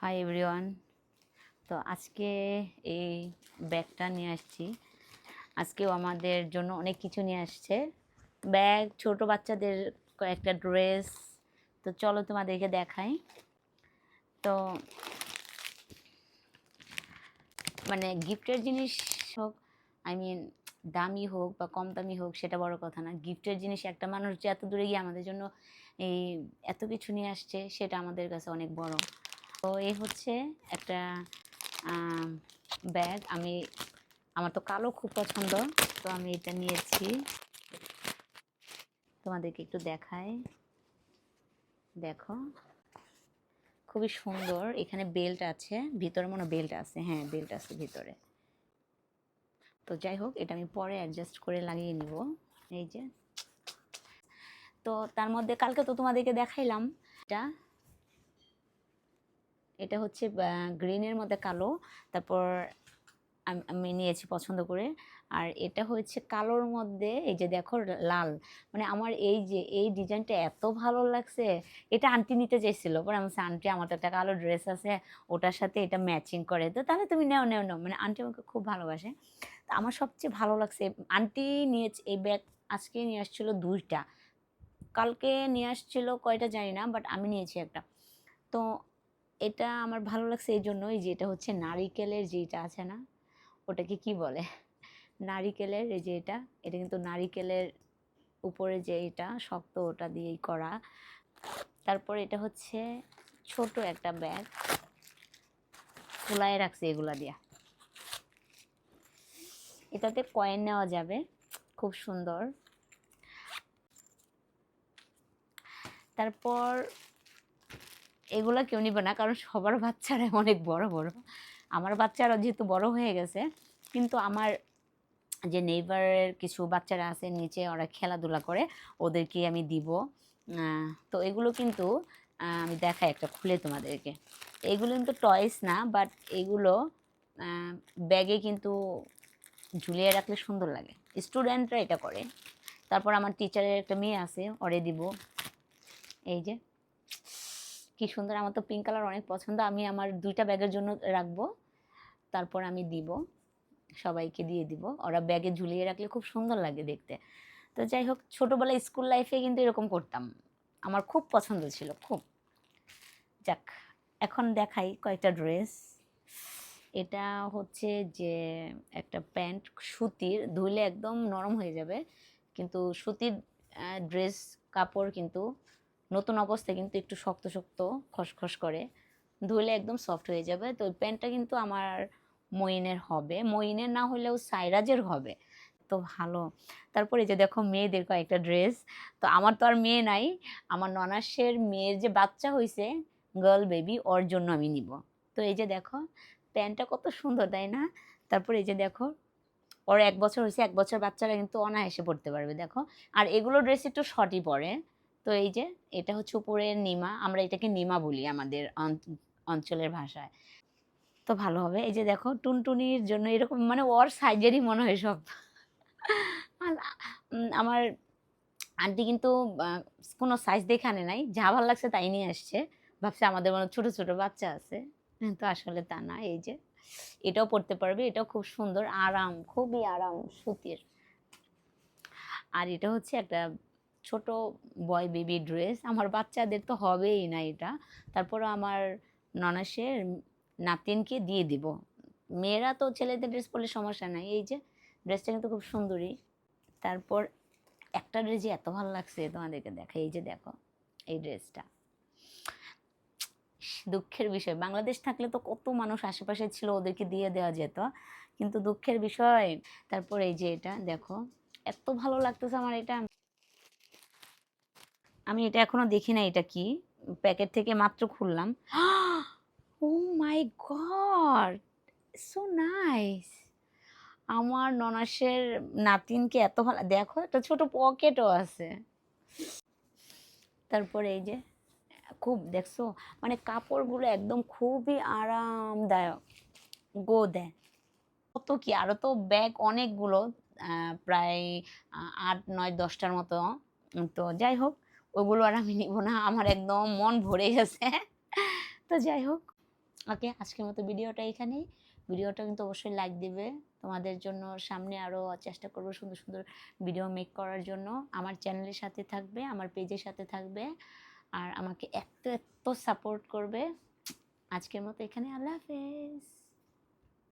Hi everyone তো আজকে এই ব্যাগটা নিয়ে আসছি। আজকেও আমাদের জন্য অনেক কিছু নিয়ে আসছে। ব্যাগ, ছোট বাচ্চাদের কয়েকটা ড্রেস। তো চলো তোমাদেরকে দেখাই। তো মানে গিফটের জিনিস হোক আই মিন দামি হোক বা কম দামি হোক, সেটা বড় কথা না। গিফটের জিনিস একটা মানুষ যে এত দূরে গিয়ে আমাদের জন্য এই এত কিছু নিয়ে আসছে, সেটা আমাদের কাছে অনেক বড়। তো এই হচ্ছে একটা ব্যাগ আমি, আমার তো কালো খুব পছন্দ, তো আমি এটা নিয়েছি। তোমাদেরকে একটু দেখাই। দেখো, খুবই সুন্দর। এখানে বেল্ট আছে, ভিতরে মনে বেল্ট আছে। হ্যাঁ বেল্ট আছে ভিতরে। তো যাই হোক, এটা আমি পরে অ্যাডজাস্ট করে লাগিয়ে নিব। এই যে। তো তার মধ্যে কালকে তো তোমাদেরকে দেখাইলাম। এটা এটা হচ্ছে গ্রিনের মধ্যে কালো। তারপর আমি নিয়েছি পছন্দ করে। আর এটা হচ্ছে কালোর মধ্যে, এই যে দেখো লাল। মানে আমার এই যে, এই ডিজাইনটা এত ভালো লাগছে। এটা আন্টি নিতে চাইছিল। পরে আমি আন্টি, আমার তো একটা কালো ড্রেস আছে। ওটার সাথে এটা ম্যাচিং করে। তো তাহলে তুমি নেও নেও, নাও। মানে আন্টি আমাকে খুব ভালোবাসে। তো আমার সবচেয়ে ভালো লাগছে আন্টি নিয়েছে, এই ব্যাগ আজকে নিয়ে আসছিল দুইটা। কালকে নিয়ে আসছিল কয়টা জানি না বাট আমি নিয়েছি একটা। তো এটা আমার ভালো লাগছে এই জন্যই যে এটা হচ্ছে নারিকেলের যেটা আছে না, ওটাকে কি বলে? নারিকেলের এই যে এটা এটা কিন্তু নারিকেলের উপরে যে এটা শক্ত ওটা দিয়েই করা। তারপর এটা হচ্ছে ছোট একটা ব্যাগ ফুলায় রাখছে এগুলা দিয়া। এটাতে কয়েন নেওয়া যাবে, খুব সুন্দর। তারপর এগুলো কেউ নিবে না, কারণ সবার বাচ্চারা অনেক বড় বড়। আমার বাচ্চারা যেহেতু বড় হয়ে গেছে, কিন্তু আমার যে নেইবারের কিছু বাচ্চারা আছে নিচে, ওরা খেলাধুলা করে, ওদেরকে আমি দিব। তো এগুলো কিন্তু আমি দেখাই একটা খুলে তোমাদেরকে। এগুলো কিন্তু টয়েস না বাট এগুলো ব্যাগে কিন্তু ঝুলিয়ে রাখলে সুন্দর লাগে। স্টুডেন্টরা এটা করে। তারপর আমার টিচারের একটা মেয়ে আছে, ওরে দিব। এই যে। কি সুন্দর, আমার তো পিঙ্ক কালার অনেক পছন্দ, আমি আমার দুইটা ব্যাগের জন্য রাখব। তারপর আমি দিব, সবাইকে দিয়ে দিব। ওরা ব্যাগে ঝুলিয়ে রাখলে খুব সুন্দর লাগে দেখতে। তো যাই হোক, ছোটোবেলায় স্কুল লাইফে কিন্তু এরকম করতাম। আমার খুব পছন্দ ছিল, খুব। যাক, এখন দেখাই কয়েকটা ড্রেস এটা হচ্ছে যে একটা প্যান্ট সুতির ধুলে একদম নরম হয়ে যাবে। কিন্তু সুতির ড্রেস কাপড় কিন্তু নতুন অবস্থায় কিন্তু একটু শক্ত শক্ত, খসখস করে। ধুলে একদম সফট হয়ে যাবে। তো ওই প্যান্টটা কিন্তু আমার মইনের হবে। মইনের না হলেও সাইরাজের হবে। তো ভালো। তারপরে যে দেখো মেয়েদের কয়েকটা ড্রেস তো আমার তো আর মেয়ে নাই। আমার ননাসের মেয়ের যে বাচ্চা হয়েছে গার্ল বেবি ওর জন্য আমি নিব। তো এই যে দেখো প্যান্টটা কত সুন্দর, তাই না? তারপরে এই যে দেখো, ওর এক বছর হয়েছে এক বছর বাচ্চারা কিন্তু অনায়াসে পড়তে পারবে, দেখো। আর এগুলো ড্রেস একটু শর্টই পরে। তো এই যে এটা হচ্ছে উপরের নিমা, আমরা এটাকে নিমা বলি আমাদের অঞ্চলের ভাষায়। তো ভালো হবে। এই যে দেখো টুনটুনির জন্য এরকম মানে ওর সাইজেরই মনে হয় সব। আমার আন্টি কিন্তু কোনো সাইজ দেখে আনে নাই। যা ভালো লাগছে তাই নিয়ে আসছে। ভাবছে আমাদের মনে হয় ছোট ছোট বাচ্চা আছে। তো আসলে তা না। এই যে এটাও পড়তে পারবে। এটাও খুব সুন্দর, আরাম, খুবই আরাম, সুতির। আর এটা হচ্ছে একটা ছোট বয় বেবি ড্রেস আমার বাচ্চাদের তো হবেই না এটা। তারপর আমার ননাসের নাতিনকে দিয়ে দিব। মেয়েরা তো ছেলেদের ড্রেস পরলে সমস্যা নাই। এই যে ড্রেসটা কিন্তু খুব সুন্দরী। তারপর একটা ড্রেস যে এত ভালো লাগছে তোমাদেরকে দেখা, এই যে দেখো, এই ড্রেসটা দুঃখের বিষয়, বাংলাদেশ থাকলে তো কত মানুষ আশেপাশে ছিল, ওদেরকে দিয়ে দেওয়া যেত। কিন্তু দুঃখের বিষয়, তারপর এই যে এটা, দেখো, এত ভালো লাগতেছে আমার এটা। আমি এটা এখনও দেখি না এটা কি? প্যাকেট থেকে মাত্র খুললাম। Oh my god so nice আমার ননাসের নাতিনকে এত ভালো, দেখো একটা ছোট পকেটও আছে। তারপরে এই যে, খুব দেখছ? মানে কাপড়গুলো একদম খুবই আরামদায়ক। গো দেয় কত কি আরও তো ব্যাগ অনেকগুলো প্রায় আট নয় দশটার মতো। তো যাই হোক ওগুলো আর আমি নিব না, আমার একদম মন ভরে গেছে। তো যাই হোক, ওকে, আজকের মতো ভিডিওটা এখানেই। ভিডিওটা কিন্তু অবশ্যই লাইক দিবে। তোমাদের জন্য সামনে আরও চেষ্টা করব সুন্দর সুন্দর ভিডিও মেক করার জন্য। আমার চ্যানেলের সাথে থাকবে, আমার পেজের সাথে থাকবে। আর আমাকে এত এত সাপোর্ট করবে। আজকের মতো এখানে আল্লাহ হাফেজ।